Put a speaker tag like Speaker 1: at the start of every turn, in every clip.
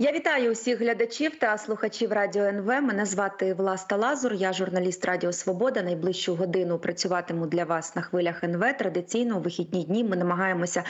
Speaker 1: Я вітаю усіх глядачів та слухачів Радіо НВ. Мене звати Власта Лазур. Я журналіст Радіо Свобода. Найближчу годину працюватиму для вас на хвилях НВ. Традиційно у вихідні дні ми намагаємося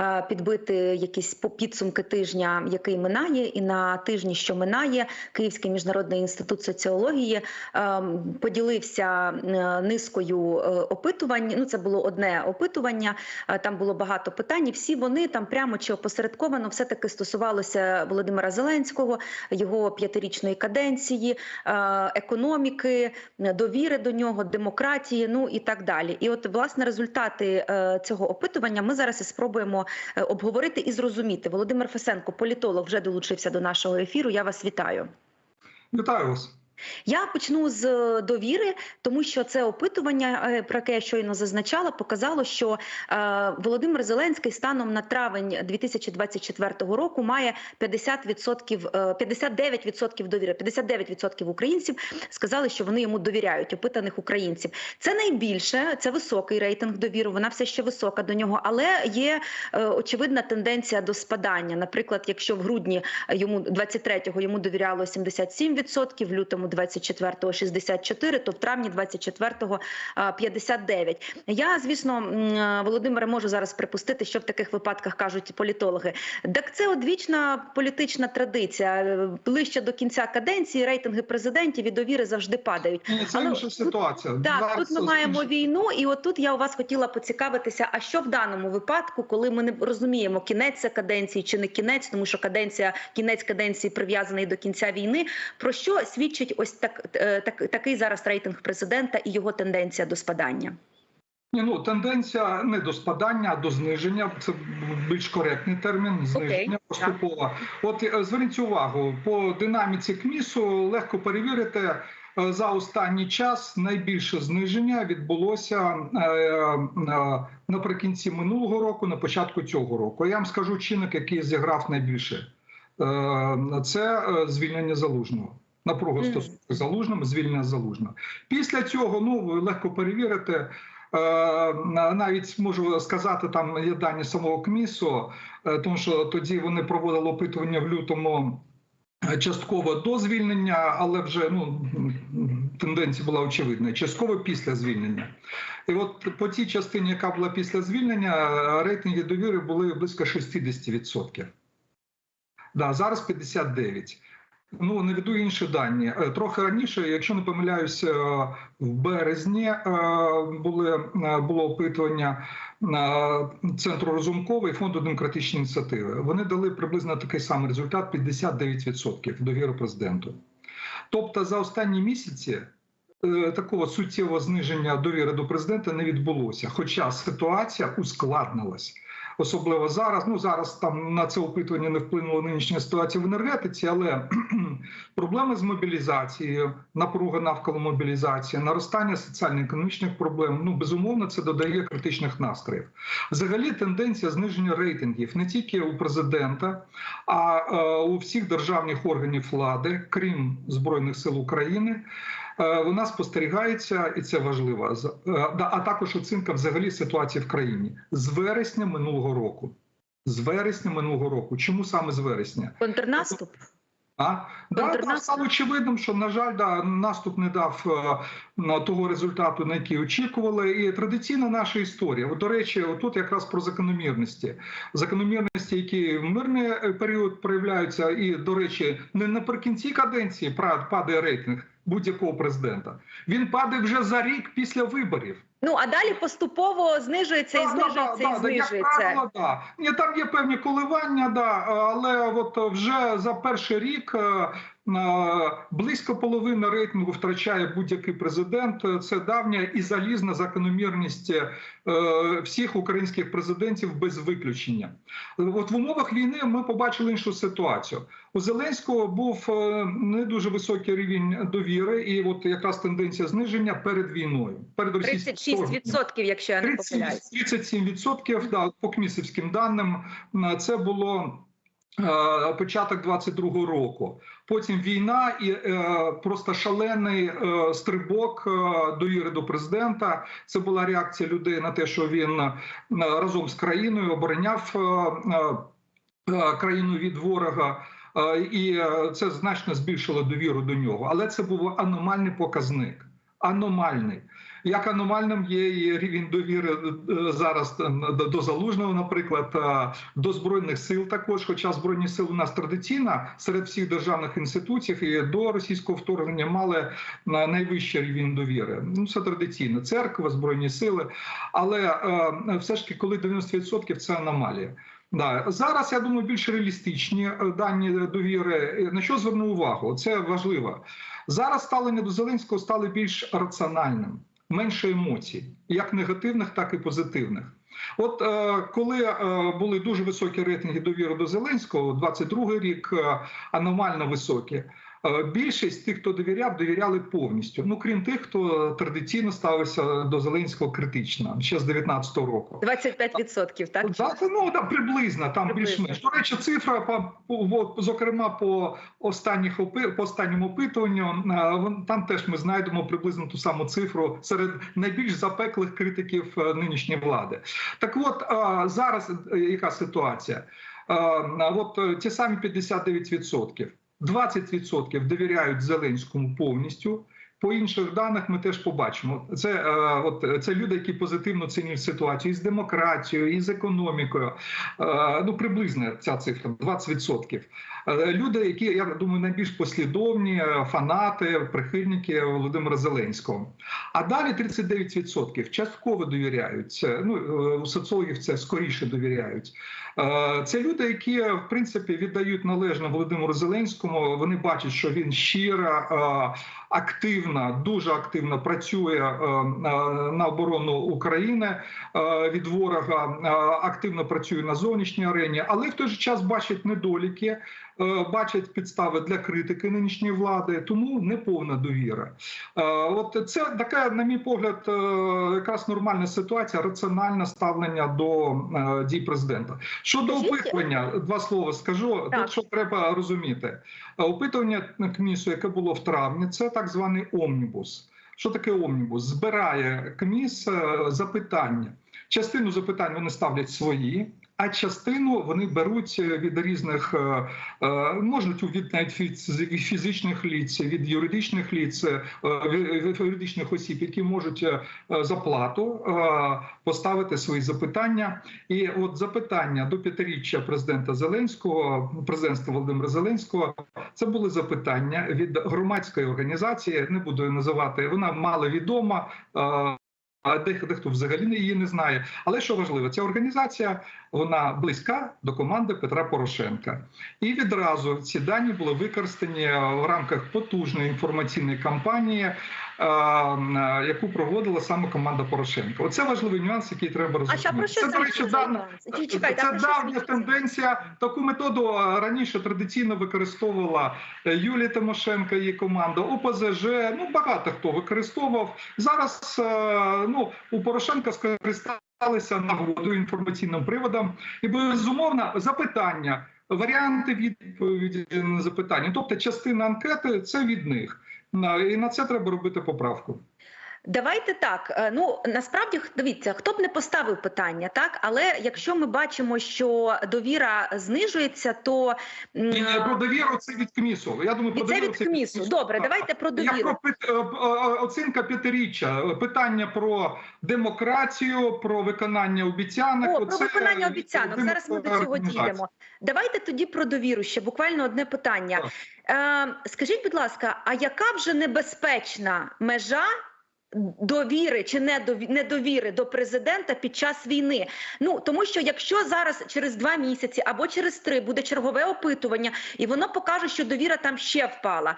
Speaker 1: е, підбити якісь підсумки тижня, який минає, і на тижні, що минає, Київський міжнародний інститут соціології е, поділився е, низкою е, опитувань. Ну, це було одне опитування. Там було багато питань. Всі вони там прямо чи опосередковано все таки стосувалося Володимира Зеленського, його п'ятирічної каденції, е, економіки, довіри до нього, демократії, ну і так далі. І от власне результати е, цього опитування ми зараз і спробуємо е, обговорити і зрозуміти. Володимир Фесенко, політолог, вже долучився до нашого ефіру. Я вас вітаю.
Speaker 2: Вітаю вас.
Speaker 1: Я почну з е, довіри, тому що це опитування, е, про яке я щойно зазначала, показало, що е, Володимир Зеленський станом на травень 2024 року має 50%, е, 59% довіри. 59% українців сказали, що вони йому довіряють, опитаних українців. Це найбільше, це високий рейтинг довіри. Вона все ще висока до нього, але є очевидна тенденція до спадання. Наприклад, якщо в грудні йому 23-го йому довіряло 77%, в лютому 24-го 64%, то в травні 24-го а, 59%. Я, звісно, Володимире, можу зараз припустити, що в таких випадках кажуть політологи. Так це одвічна політична традиція. Е, Ближче до кінця каденції рейтинги президентів і довіри завжди падають.
Speaker 2: Ні, це
Speaker 1: Але
Speaker 2: інша
Speaker 1: тут-
Speaker 2: ситуація.
Speaker 1: Так,
Speaker 2: Зараз
Speaker 1: тут ми
Speaker 2: це
Speaker 1: маємо
Speaker 2: інша-
Speaker 1: війну, і от тут я у вас хотіла поцікавитися, а що в даному випадку, коли ми не розуміємо, кінець це каденції чи не кінець, тому що каденція, кінець каденції прив'язаний до кінця війни. Про що свідчить ось так, е, так такий зараз рейтинг президента і його тенденція до спадання?
Speaker 2: Ні, ну тенденція не до спадання, а до зниження. Це більш коректний термін. Зниження поступово. От е, зверніть увагу по динаміці КМІСу легко перевірити. е, За останній час найбільше зниження відбулося наприкінці минулого року, на початку цього року. Я вам скажу чинник, який зіграв найбільше. Це звільнення залужного. Напруга
Speaker 1: Мгм.
Speaker 2: стосунку з залужним, звільнення залужного. Після цього ну ви легко перевірити. Е, Навіть можу сказати, там є дані самого КМІСу, е, тому що тоді вони проводили опитування в лютому е, частково до звільнення, але вже ну тенденція була очевидна. Частково після звільнення. І от по тій частині, яка була після звільнення, рейтинги довіри були близько 60%. Да, зараз 59%. Ну, наведу інші дані. Е, Трохи раніше, якщо не помиляюся, в березні е, були, е, було опитування Центру Розумкової фонду демократичної ініціативи. Вони дали приблизно такий самий результат: 59% довіри президенту. Тобто, за останні місяці такого суттєвого зниження довіри до президента не відбулося, хоча ситуація ускладнилась. Особливо зараз. Ну зараз там на це опитування не вплинула нинішня ситуація в енергетиці, але проблеми з мобілізацією, напруга навколо мобілізації, наростання соціально-економічних проблем. Ну безумовно, це додає критичних настроїв. Взагалі, тенденція зниження рейтингів не тільки у президента, а е, у всіх державних органів влади, крім збройних сил України. Е, Вона спостерігається, і це важливо. е, а також оцінка взагалі ситуації в країні з вересня минулого року. З вересня минулого року. Чому саме з вересня?
Speaker 1: Контрнаступ?
Speaker 2: А да, да, стало очевидним, що на жаль, да, наступ не дав е, того результату, на який очікували. І традиційна наша історія. От, до речі, тут якраз про закономірності, закономірності, які в мирний е, період проявляються, і до речі, не наприкінці каденції падає рейтинг будь-якого президента. Він падає вже за рік після виборів.
Speaker 1: Ну а далі поступово знижується і
Speaker 2: да,
Speaker 1: знижується
Speaker 2: да,
Speaker 1: і
Speaker 2: да,
Speaker 1: знижується.
Speaker 2: Як правило, да. Ні, там є певні коливання, да, але от вже за перший рік е, близько половини рейтингу втрачає будь-який президент. Це давня і залізна закономірність е, всіх українських президентів без виключення. От в умовах війни ми побачили іншу ситуацію. У Зеленського був е, не дуже високий рівень довіри, і от якраз тенденція зниження перед війною, перед російським
Speaker 1: 36%, якщо я не
Speaker 2: 30,
Speaker 1: помиляюсь.
Speaker 2: 37%, да, по кмісівським даним, м, це було е, початок 22-го року. Потім війна і е, просто шалений е, стрибок е, довіри до президента. Це була реакція людей на те, що він е, разом з країною обороняв е, е, е, країну від ворога. Е, І е, це значно збільшило довіру до нього. Але це був аномальний показник. Аномальний. Як аномальним є і рівень довіри е, зараз е, до- залужного, наприклад, е, до збройних сил, також, хоча збройні сили у нас традиційно серед всіх державних інституцій і до російського вторгнення мали найвищий рівень довіри. Ну це традиційно церква, збройні сили. Але все ж таки, коли 90% – це аномалія. Да. Зараз я думаю, більш реалістичні дані довіри. На що зверну увагу? Це важливо. Зараз ставлення до Зеленського стало більш раціональним, менше емоцій, як негативних, так і позитивних. От е, коли е, були дуже високі рейтинги довіри до Зеленського, 22-й рік е, аномально високі. Е, Більшість тих, хто довіряв, довіряли повністю. Ну крім тих, хто традиційно ставився до Зеленського критично ще з 19-го року.
Speaker 1: 25%, так?
Speaker 2: Да, це, ну там приблизно, там більш-менш. До речі, цифра по, по зокрема по останніх по останньому опитуванню. е, Там теж ми знайдемо приблизно ту саму цифру серед найбільш запеклих критиків е, нинішньої влади. Так, от зараз яка ситуація? От ті самі 59%. 20% довіряють Зеленському повністю. По інших даних ми теж побачимо. Це е, от це люди, які позитивно цінують ситуацію і з демократією, і з економікою. Е, ну приблизно ця цифра 20%. Е, люди, які я думаю, найбільш послідовні фанати, прихильники Володимира Зеленського. А далі 39% частково довіряють. Ну у соціологів це скоріше довіряють. Це люди, які в принципі віддають належне Володимиру Зеленському. Вони бачать, що він щиро, активно, дуже активно працює е, е, на оборону України е, від ворога, активно працює на зовнішній арені, але в той же час бачить недоліки, бачать підстави для критики нинішньої влади, тому неповна довіра. Е, От це така, на мій погляд, е, якраз нормальна ситуація, раціональне ставлення до е, дій президента. Щодо опитування, два слова скажу.
Speaker 1: Так.
Speaker 2: Тут що треба розуміти. Е, Опитування КМІСу, яке було в травні, це так званий омнібус. Що таке омнібус? Збирає КМІС е, запитання. Частину запитань вони ставлять свої, а частину вони беруть е, від різних, е, е, можуть від навіть фізичних ліц, від юридичних ліц, від- юридичних осіб, які можуть за плату поставити свої запитання. І от запитання до п'ятиріччя президента Зеленського, президентства Володимира Зеленського, це були запитання від громадської організації. Не буду її називати. Вона маловідома. Е, А дехто дехто взагалі не її не знає. Але що важливо, ця організація вона близька до команди Петра Порошенка. І відразу ці дані були використані в рамках потужної інформаційної кампанії, е, е, яку проводила саме команда Порошенка. Оце важливий нюанс, який треба розуміти.
Speaker 1: про що
Speaker 2: це, до речі,
Speaker 1: чекайте,
Speaker 2: це давня тенденція. Таку методу раніше традиційно використовувала е, Юлія Тимошенко, її команда, ОПЗЖ. Ну багато хто використовував зараз. е, Ну у Порошенка скористалися нагодою інформаційним приводом, і безумовно запитання. Варіанти відповіді на запитання, тобто частина анкети це від них. І на це треба робити поправку.
Speaker 1: Давайте так. е, Ну насправді дивіться, хто б не поставив питання, так але якщо ми бачимо, що довіра знижується, то
Speaker 2: про довіру це від КМІСу. Я думаю, про
Speaker 1: це від КМІСу. Добре,
Speaker 2: Так.
Speaker 1: давайте про довіру.
Speaker 2: про пит- е, е, оцінка п'ятиріччя, питання про демократію, про виконання обіцянок.
Speaker 1: О, про виконання обіцянок.
Speaker 2: вимог
Speaker 1: Зараз ми до цього дійдемо. Давайте тоді про довіру. Ще буквально одне питання. Е, скажіть, будь ласка, а яка вже небезпечна межа? Довіри чи недові- недовіри до президента під час війни. Ну тому що якщо зараз через два місяці або через три буде чергове опитування, і воно покаже, що довіра там ще впала,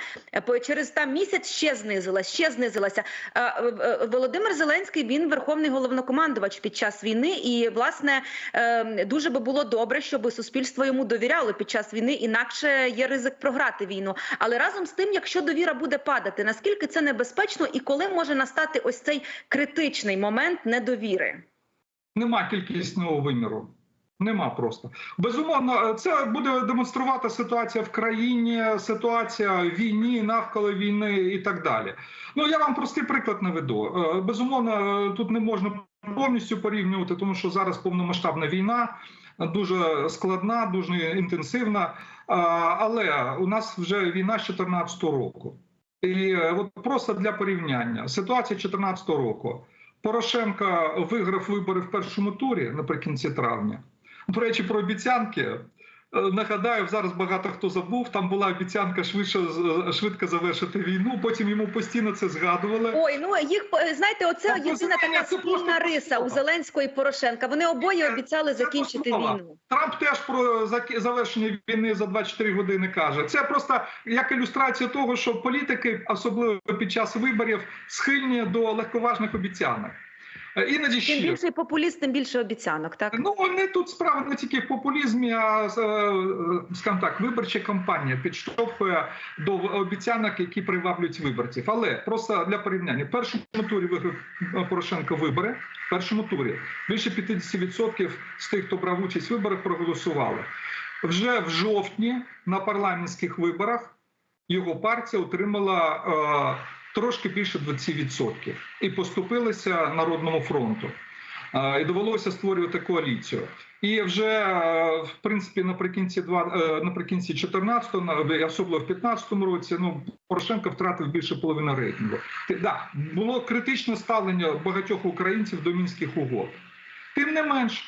Speaker 1: е, через там місяць ще знизилась, ще знизилася. Е, е, Володимир Зеленський він верховний головнокомандувач під час війни, і власне е, дуже би було добре, щоб суспільство йому довіряло під час війни. Інакше є ризик програти війну. Але разом з тим, якщо довіра буде падати, наскільки це небезпечно, і коли може настати ось цей критичний момент недовіри?
Speaker 2: Нема кількісного виміру. Нема просто безумовно. Це буде демонструвати ситуація в країні, ситуація в війні, навколо війни і так далі. Ну я вам простий приклад наведу. Е, Безумовно, е, тут не можна повністю порівнювати, тому що зараз повномасштабна війна е, дуже складна, дуже інтенсивна. Е, Але у нас вже війна з 2014 року. І е, от просто для порівняння ситуація 2014 року. Порошенко виграв вибори в першому турі наприкінці травня. До речі, про обіцянки. Е, Нагадаю, зараз багато хто забув. Там була обіцянка швидше з- швидко завершити війну. Потім йому постійно це згадували.
Speaker 1: Ой, ну їх е, знаєте, оце
Speaker 2: Так,
Speaker 1: єдина така
Speaker 2: це
Speaker 1: спільна риса у. Зеленського і Порошенка. Вони обоє обіцяли
Speaker 2: Це
Speaker 1: закінчити
Speaker 2: основа.
Speaker 1: війну.
Speaker 2: Трамп теж про завершення війни за 24 години каже. Це просто як ілюстрація того, що політики, особливо під час виборів, схильні до легковажних обіцянок. Е, Іноді ще
Speaker 1: більший популіст, тим більше обіцянок. Так
Speaker 2: Ну не тут справа не тільки в популізмі, а е, скажімо так, виборча кампанія підштовхує до обіцянок, які приваблюють виборців. Але просто для порівняння, в першому турі виграв е, Порошенко вибори. В першому турі більше 50% з тих, хто брав участь в виборах, проголосували. Вже в жовтні на парламентських виборах його партія отримала е, трошки більше 20% і поступилися Народному фронту. І довелося створювати коаліцію. І вже е, в принципі наприкінці два е, наприкінці 14-го, особливо в 15-му році, ну Порошенко втратив більше половини рейтингу. Ти- Да, було критичне ставлення багатьох українців до мінських угод. Тим не менш.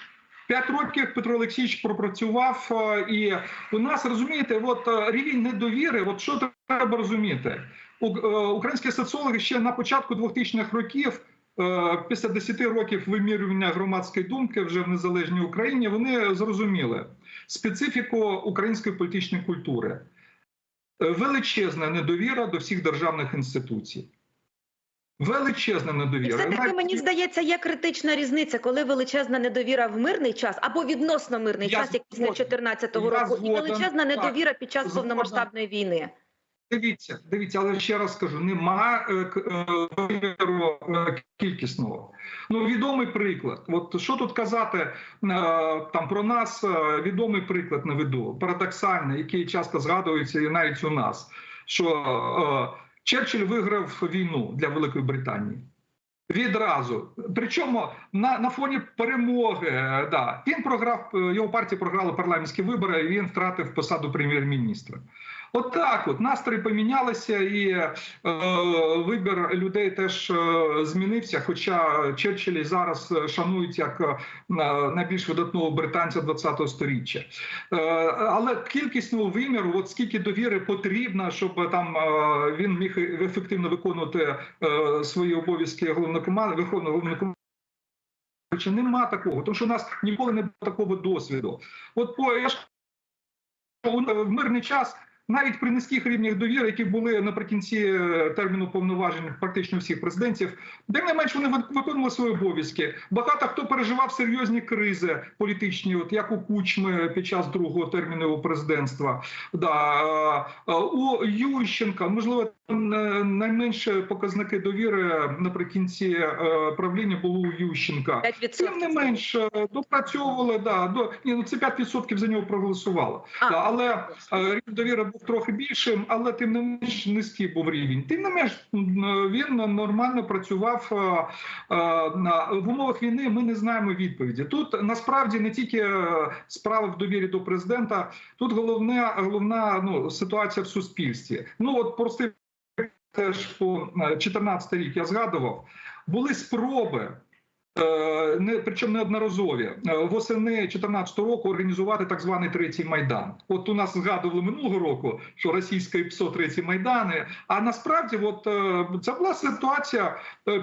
Speaker 2: П'ять років Петро Олексійович пропрацював, е, і у нас розумієте, от рівень недовіри. От що треба розуміти, українські соціологи ще на початку 2000-х років Е, після 10 років вимірювання громадської думки вже в незалежній Україні вони зрозуміли специфіку української політичної культури, Е, величезна недовіра до всіх державних інституцій. Величезна
Speaker 1: і
Speaker 2: недовіра.
Speaker 1: все таки мені здається, є критична різниця, коли величезна недовіра в мирний час або відносно мирний
Speaker 2: Я
Speaker 1: час, як після
Speaker 2: згоден.
Speaker 1: 14-го
Speaker 2: Я
Speaker 1: року, і
Speaker 2: згоден.
Speaker 1: величезна
Speaker 2: Так.
Speaker 1: недовіра під час повномасштабної війни.
Speaker 2: Дивіться, дивіться, але ще раз скажу: нема е, е, виміру е, кількісного. Ну відомий приклад. От що тут казати там про нас? Відомий приклад наведу, парадоксальний, який часто згадується і навіть у нас. Що Черчилль виграв війну для Великої Британії. Відразу, причому на на фоні перемоги, да він програв його партія програла парламентські вибори. і Він втратив посаду прем'єр-міністра. От так от настрої помінялися, і е, вибір людей теж е, змінився. Хоча Черчиллі зараз е, шанують як е, найбільш видатного британця 20-го сторіччя. Е, але кількісного виміру, от скільки довіри потрібно, щоб там е, він міг ефективно виконувати е, свої обов'язки головнокоманд... верховного головнокомандуючого, Нема такого, тому що у нас ніколи не було такого досвіду. От по я ж в мирний час навіть при низьких рівнях довіри, які були наприкінці е, терміну повноважень практично всіх президентів, де не менш вони виконували свої обов'язки. Багато хто переживав серйозні кризи політичні, от як у Кучми під час другого терміну президентства. Да. е, е, У Ющенка, можливо, найменше показники довіри наприкінці е, правління було у Ющенка.
Speaker 1: 5%.
Speaker 2: Тим не менш е, допрацьовували, да, до ні, ну це 5% за нього проголосувало.
Speaker 1: А,
Speaker 2: Да, але е, рівень довіри був трохи більшим, але тим не менш низький був рівень. Тим не менш е, він нормально працював е, е, на в умовах війни. Ми не знаємо відповіді. Тут насправді не тільки е, справа в довірі до президента, тут головне головна ну ситуація в суспільстві. Ну от простий теж по 14 рік я згадував, були спроби. е, Не причому неодноразові е, восени 2014 року організувати так званий третій майдан. От у нас згадували минулого року, що російське ПСО третій майдани. А насправді, от е, це була ситуація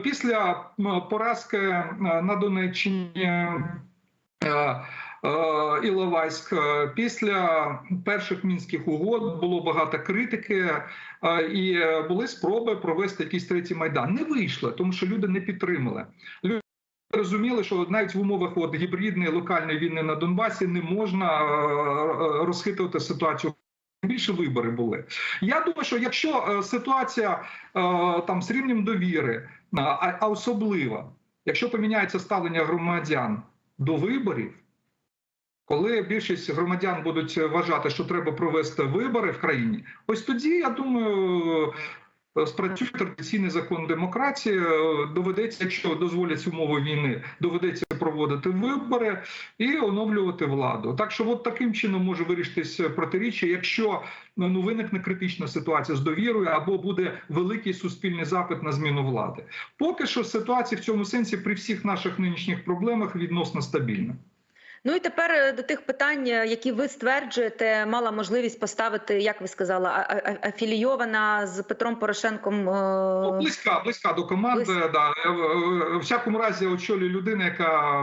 Speaker 2: після поразки на Донеччині. Е, Іловайськ Е, після перших мінських угод було багато критики, е, і були спроби провести якийсь третій майдан. Не вийшло, тому що люди не підтримали. Люди Розуміли, що навіть в умовах от гібридної локальної війни на Донбасі не можна розхитувати ситуацію. Більше вибори були. Я думаю, що якщо ситуація там з рівнем довіри, а, а особливо, якщо поміняється ставлення громадян до виборів, Коли більшість громадян будуть вважати, що треба провести вибори в країні, ось тоді я думаю. е, Спрацює традиційний закон демократії, е, доведеться, якщо дозволять умови війни, доведеться проводити вибори і оновлювати владу. Так що, от таким чином може вирішитись протиріччя, якщо ну виникне критична ситуація з довірою або буде великий суспільний запит на зміну влади. Поки що ситуація в цьому сенсі при всіх наших нинішніх проблемах відносно стабільна.
Speaker 1: Ну і тепер е, до тих питань, е, які ви стверджуєте, мала можливість поставити, як ви сказали, афілійована з Петром Порошенком. е,
Speaker 2: Ну, близька, близька до команди.
Speaker 1: Близька.
Speaker 2: Да. В- всякому разі очолює людина, яка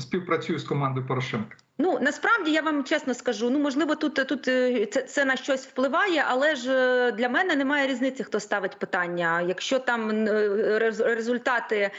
Speaker 2: співпрацює з командою Порошенка.
Speaker 1: Ну насправді я вам чесно скажу. Ну можливо, тут тут це, це на щось впливає, але ж для мене немає різниці, хто ставить питання. Якщо там результати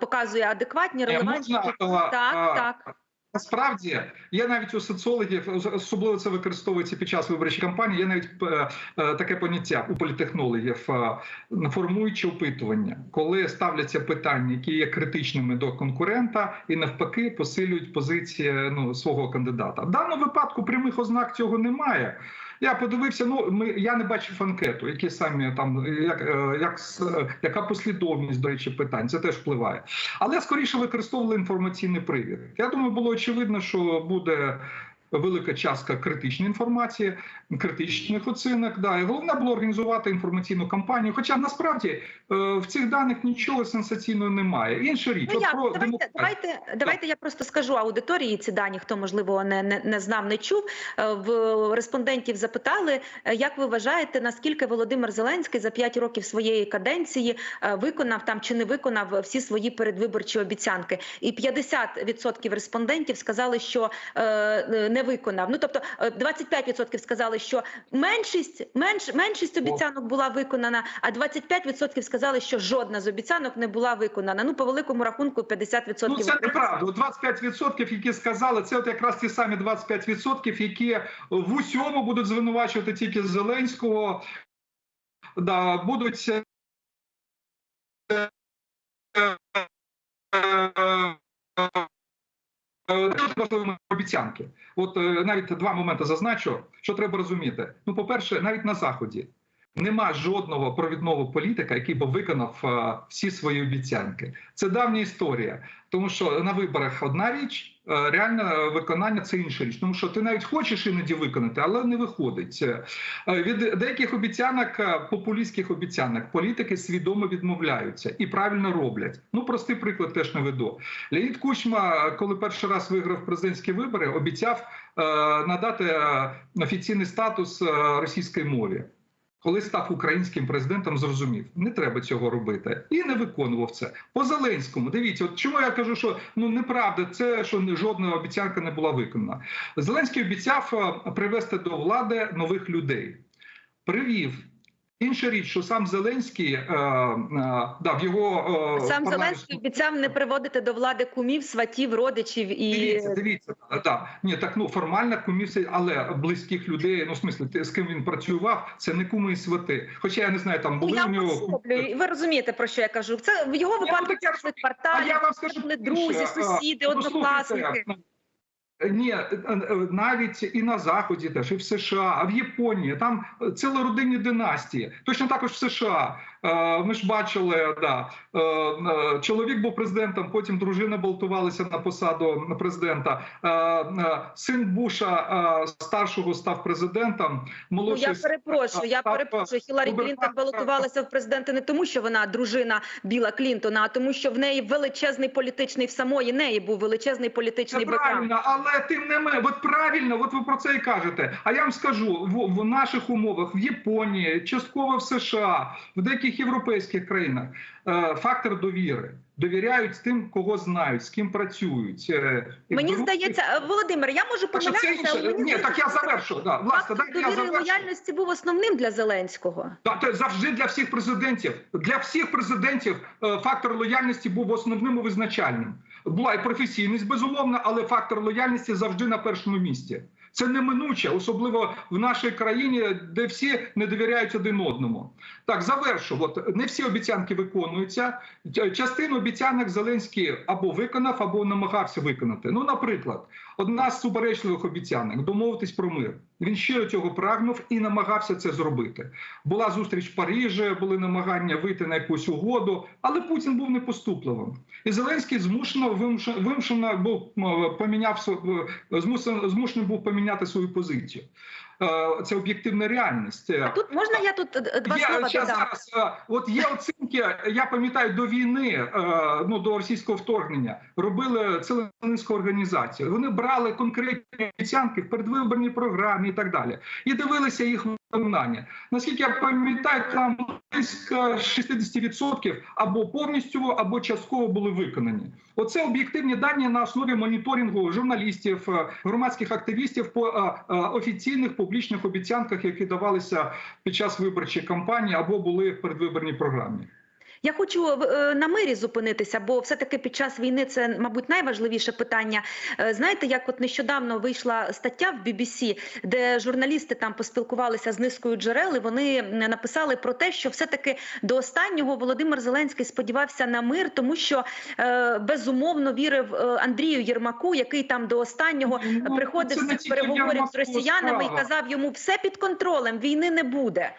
Speaker 1: показує адекватні, релевантні,
Speaker 2: можна,
Speaker 1: так,
Speaker 2: а,
Speaker 1: так.
Speaker 2: Насправді є навіть у соціологів, особливо це використовується під час виборчої кампанії. Є навіть е, е, таке поняття у політехнологів е, формуючи опитування, коли ставляться питання, які є критичними до конкурента, і навпаки посилюють позиції ну свого кандидата. В даному випадку прямих ознак цього немає. Я подивився. Ну ми я не бачив анкету, які самі там як, е, як яка послідовність до речі питань. Це теж впливає. Але скоріше використовували інформаційний привід. Я думаю, було очевидно, що буде. Велика частка критичної інформації, критичних оцінок. Да, і головне було організувати інформаційну кампанію. Хоча насправді е, в цих даних нічого сенсаційного немає. Інша річ,
Speaker 1: Ну як
Speaker 2: про
Speaker 1: давайте,
Speaker 2: демократію.
Speaker 1: давайте, давайте я просто скажу аудиторії ці дані, хто можливо не, не, не знав, не чув. Е, В респондентів запитали, е, як ви вважаєте, наскільки Володимир Зеленський за 5 років своєї каденції виконав там чи не виконав всі свої передвиборчі обіцянки? І 50% респондентів сказали, що е, не виконав. Ну тобто е, 25% сказали, що меншість менш меншість обіцянок була виконана, а 25% сказали, що жодна з обіцянок не була виконана. Ну по великому рахунку 50%
Speaker 2: Ну, це неправда. 25%, які сказали, це от якраз ті самі 25%, які в усьому будуть звинувачувати тільки Зеленського, да, будуть. Обіцянки. От е, навіть два моменти зазначу, що треба розуміти. Ну, по-перше, навіть на заході нема жодного провідного політика, який би виконав е, всі свої обіцянки. Це давня історія, тому що на виборах одна річ, реальне виконання це інша річ. Тому що ти навіть хочеш іноді виконати, але не виходить. Е, Від деяких обіцянок, е, популістських обіцянок, політики свідомо відмовляються і правильно роблять. Ну простий приклад теж наведу. Леонід Кучма, коли перший раз виграв президентські вибори, обіцяв е, надати е, офіційний статус е, російській мові. Коли став українським президентом, зрозумів, не треба цього робити, і не виконував це по Зеленському. Дивіться, от чому я кажу, що ну неправда, це що не- жодна обіцянка не була виконана. Зеленський обіцяв е, привести до влади нових людей. Привів. Інша річ, що сам Зеленський е, е, да, в його е,
Speaker 1: Сам Зеленський обіцяв не приводити до влади кумів, сватів, родичів і
Speaker 2: Дивіться, дивіться, так. Ні, так ну формальна комісія, але близьких людей, ну в смислі, з ким він працював, це не куми і свати. Хоча я не знаю, там
Speaker 1: Ну,
Speaker 2: були
Speaker 1: я
Speaker 2: у нього.
Speaker 1: Ви розумієте про що я кажу? Це в його
Speaker 2: ну,
Speaker 1: випадку це кварталі, друзі,
Speaker 2: а,
Speaker 1: сусіди,
Speaker 2: ну,
Speaker 1: однокласники.
Speaker 2: Ні, е, е, навіть і на заході, теж і в США, а в Японії там цілородинні династії. Точно також в США. Е, Ми ж бачили, да е, е, чоловік був президентом, потім дружина балотувалася на посаду президента. Син Буша старшого став президентом.
Speaker 1: Ну я перепрошую. Я перепрошую. Хіларі Клінтон балотувалася в президенти не тому, що вона дружина Біла Клінтона, а тому, що в неї величезний політичний в самої неї був величезний політичний бекграунд.
Speaker 2: правильно, але тим не менше, от правильно, от ви про це і кажете. А я вам скажу, в, в наших умовах в Японії, частково в США, в деяких європейських країнах е, фактор довіри. Довіряють тим, кого знають, з ким працюють. Е,
Speaker 1: Мені
Speaker 2: беруть-
Speaker 1: здається, е, Володимир, я можу
Speaker 2: Так що це
Speaker 1: але
Speaker 2: інше.
Speaker 1: мені
Speaker 2: Ні,
Speaker 1: здається,
Speaker 2: так я завершу. Да, власне,
Speaker 1: фактор
Speaker 2: дайте я завершу.
Speaker 1: лояльності був основним для Зеленського.
Speaker 2: Та це завжди для всіх президентів. Для всіх президентів фактор лояльності був основним і визначальним. Була і професійність, безумовно, але фактор лояльності завжди на першому місці. Це неминуче, особливо в нашій країні, де всі не довіряють один одному. Так, завершу. От не всі обіцянки виконуються. Частину обіцянок Зеленський або виконав, або намагався виконати. Ну, наприклад, одна з суперечливих обіцянок домовитись про мир. Він щиро цього прагнув і намагався це зробити. Була зустріч в Парижі, були намагання вийти на якусь угоду, але Путін був непоступливим. І Зеленський змушено вимушено, був поміняв змушений був поміняти свою позицію. Е, Це об'єктивна реальність.
Speaker 1: А тут можна я тут е, два
Speaker 2: Є,
Speaker 1: слова додам?
Speaker 2: зараз, е, от є оцінки, я пам'ятаю, до війни, ну до російського вторгнення, робили цілу низку організацій. Вони брали конкретні обіцянки в передвиборній програмі і так далі, і дивилися їх виконання. Наскільки я пам'ятаю, там близько 60% або повністю, або частково були виконані. Оце об'єктивні дані на основі моніторингу журналістів, громадських активістів по офіційних публічних обіцянках, які давалися під час виборчої кампанії або були в передвиборній програмі.
Speaker 1: Я хочу е, на мирі зупинитися, бо все-таки під час війни це, мабуть, найважливіше питання. Е, Знаєте, як от нещодавно вийшла стаття в BBC, де журналісти там поспілкувалися з низкою джерел, і вони написали про те, що все-таки до останнього Володимир Зеленський сподівався на мир, тому що е, безумовно вірив е, Андрію Єрмаку, який там до останнього
Speaker 2: Ну,
Speaker 1: приходив з цих переговорів з росіянами і казав йому все під контролем, війни не буде.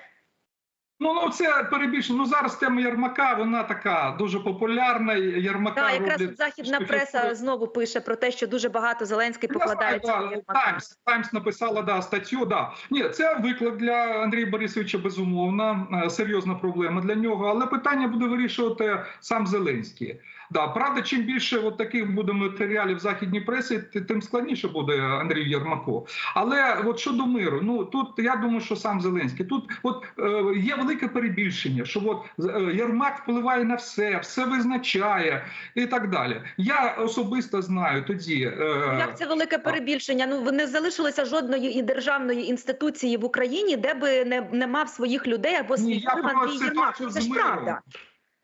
Speaker 2: Ну, ну це перебільшено. Ну зараз тема ярмака. вона така дуже популярна. Ярмака
Speaker 1: да, якраз
Speaker 2: роблять
Speaker 1: західна преса знову пише про те, що дуже багато Зеленський покладає.
Speaker 2: Таймс, Таймс написала да, статтю. Да. Ні, це виклик для Андрія Борисовича, безумовно, е, серйозна проблема для нього, але питання буде вирішувати сам Зеленський. Да, правда, чим більше от таких буде матеріалів в західній пресі, ти- тим складніше буде Андрію Єрмаку. Але от щодо миру, ну тут я думаю, що сам Зеленський. Тут от е, є велике перебільшення, що от е, Єрмак впливає на все, все визначає і так далі. Я особисто знаю тоді. е,
Speaker 1: Як це велике перебільшення? Ну не залишилося жодної і державної інституції в Україні, де би не, не мав своїх людей або
Speaker 2: Ні, я
Speaker 1: Андрій Єрмак. Це ж правда.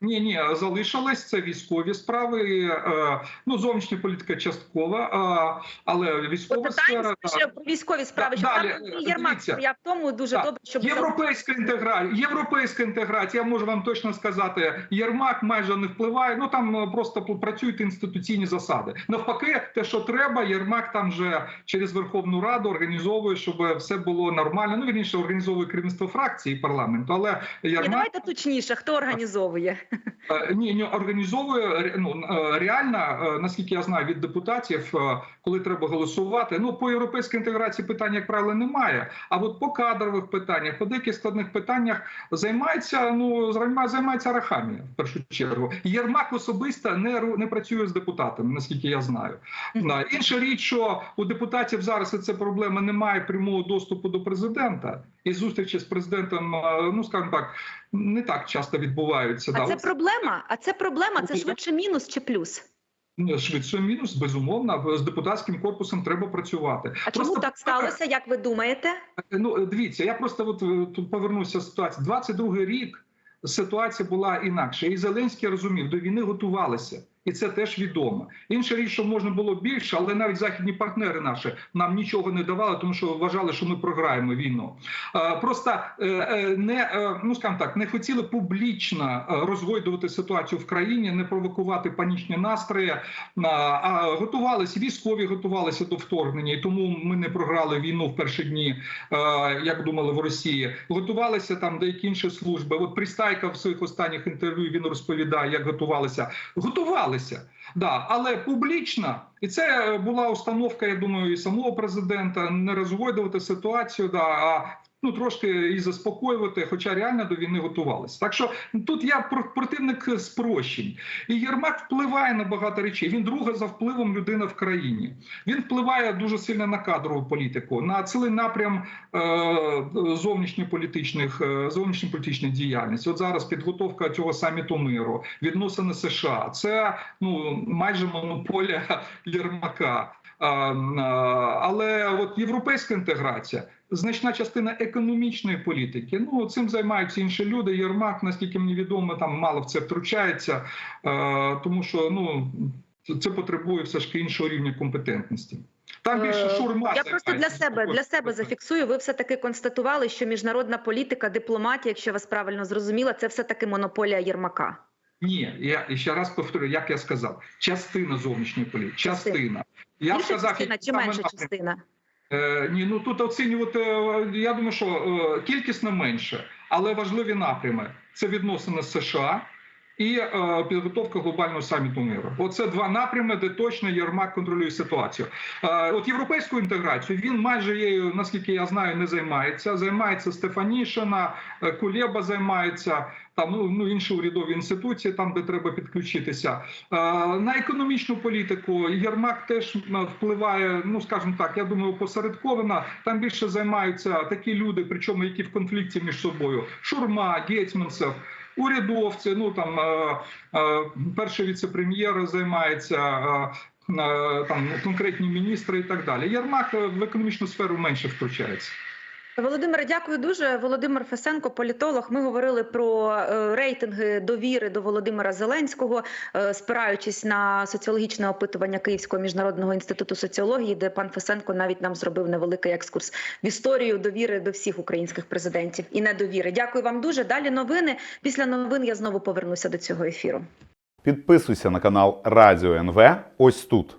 Speaker 2: Ні, ні, залишились це військові справи. Е, ну, зовнішня політика часткова, е, але військова сфера.
Speaker 1: про військові справи, що
Speaker 2: Далі,
Speaker 1: там Єрмак
Speaker 2: дивіться.
Speaker 1: сприяв тому дуже
Speaker 2: Так.
Speaker 1: добре, щоб
Speaker 2: Європейська інтеграція, європейська інтеграція, я можу вам точно сказати, Єрмак майже не впливає. Ну там е, просто працюють інституційні засади. Навпаки, те, що треба, Єрмак там вже через Верховну Раду організовує, щоб все було нормально. Ну вірніше організовує керівництво фракції парламенту. Але Єрмак
Speaker 1: давайте точніше, хто організовує.
Speaker 2: Е, Ні, ні, організовує ну, е, реально, е, наскільки я знаю від депутатів, коли треба голосувати. Ну по європейській інтеграції питань, як правило, немає. А от по кадрових питаннях, по деяких складних питаннях займається. Ну займа- займається Рахамія в першу чергу. Єрмак особисто не не працює з депутатами, наскільки я знаю. Інша річ, що у депутатів зараз це проблема немає прямого доступу до президента, і зустрічі з президентом, е, ну скажімо так, не так часто відбуваються.
Speaker 1: А це проблема? А це проблема? Це швидше мінус чи плюс?
Speaker 2: Ну, Швидше мінус, безумовно, з депутатським корпусом треба працювати.
Speaker 1: А чому так сталося? Як ви думаєте?
Speaker 2: Ну дивіться, я просто от е, тут повернуся з ситуації. 22-й рік ситуація була інакша, і Зеленський розумів, до війни готувалися. І це теж відомо. Інша річ, що можна було більше, але навіть західні партнери наші нам нічого не давали, тому що вважали, що ми програємо війну. Е, Просто е, е, не ну скажімо так, не хотіли публічно розгойдувати ситуацію в країні, не провокувати панічні настрої. А, готувалися військові, готувалися до вторгнення, і тому ми не програли війну в перші дні, як думали в Росії. Готувалися там деякі інші служби. От Пристайка в своїх останніх інтерв'ю він розповідає, як готувалися. Готувалися, да, але публічно, і це е, була установка, я думаю, і самого президента не розгойдувати ситуацію, да, а ну трошки і заспокоювати, хоча реально до війни готувалися. Так що тут я про- противник спрощень. І Єрмак впливає на багато речей. Він друга за впливом людина в країні. Він впливає дуже сильно на кадрову політику, на цілий напрям е, зовнішньополітичних е, зовнішньополітичної діяльності. От зараз підготовка цього саміту миру, відносини США. Це ну майже монополія Єрмака. Але от європейська інтеграція. Значна частина економічної політики. Ну цим займаються інші люди. Єрмак, наскільки мені відомо, там мало в це втручається, тому що ну це потребує все ж іншого рівня компетентності. Там більше
Speaker 1: Е,
Speaker 2: шурма.
Speaker 1: Я просто для себе для себе зафіксую. Ви все таки констатували, що міжнародна політика, дипломатія, якщо я вас правильно зрозуміла, це все таки монополія Єрмака.
Speaker 2: Ні, я ще раз повторю, як я сказав, частина зовнішньої політики.
Speaker 1: Частина.
Speaker 2: Я б
Speaker 1: Більша
Speaker 2: сказав,
Speaker 1: частина чи менша частина?
Speaker 2: Е, ні, ну тут оцінювати, е, я думаю, що е, кількісно менше, але важливі напрями це відносини з США і е, підготовка глобального саміту миру. Оце два напрями, де точно Єрмак контролює ситуацію. Е, от європейську інтеграцію він майже її, наскільки я знаю, не займається. Займається Стефанішина, е, Кулеба займається. Там ну, ну інші урядові інституції, там де треба підключитися. На економічну політику Єрмак теж впливає. Ну скажімо так, я думаю, посередковано. Там більше займаються такі люди, причому які в конфлікті між собою: Шурма, Гетьманцев. Урядовці, ну там е, е, перший віце-прем'єр займається е, там конкретні міністри і так далі. Єрмак в економічну сферу менше втручається.
Speaker 1: Володимире, дякую дуже. Володимир Фесенко, політолог. Ми говорили про е, рейтинги довіри до Володимира Зеленського, е, спираючись на соціологічне опитування Київського міжнародного інституту соціології, де пан Фесенко навіть нам зробив невеликий екскурс в історію довіри до всіх українських президентів і недовіри. Дякую вам дуже. Далі новини. Після новин я знову повернуся до цього ефіру.
Speaker 3: Підписуйся на канал Радіо НВ ось тут.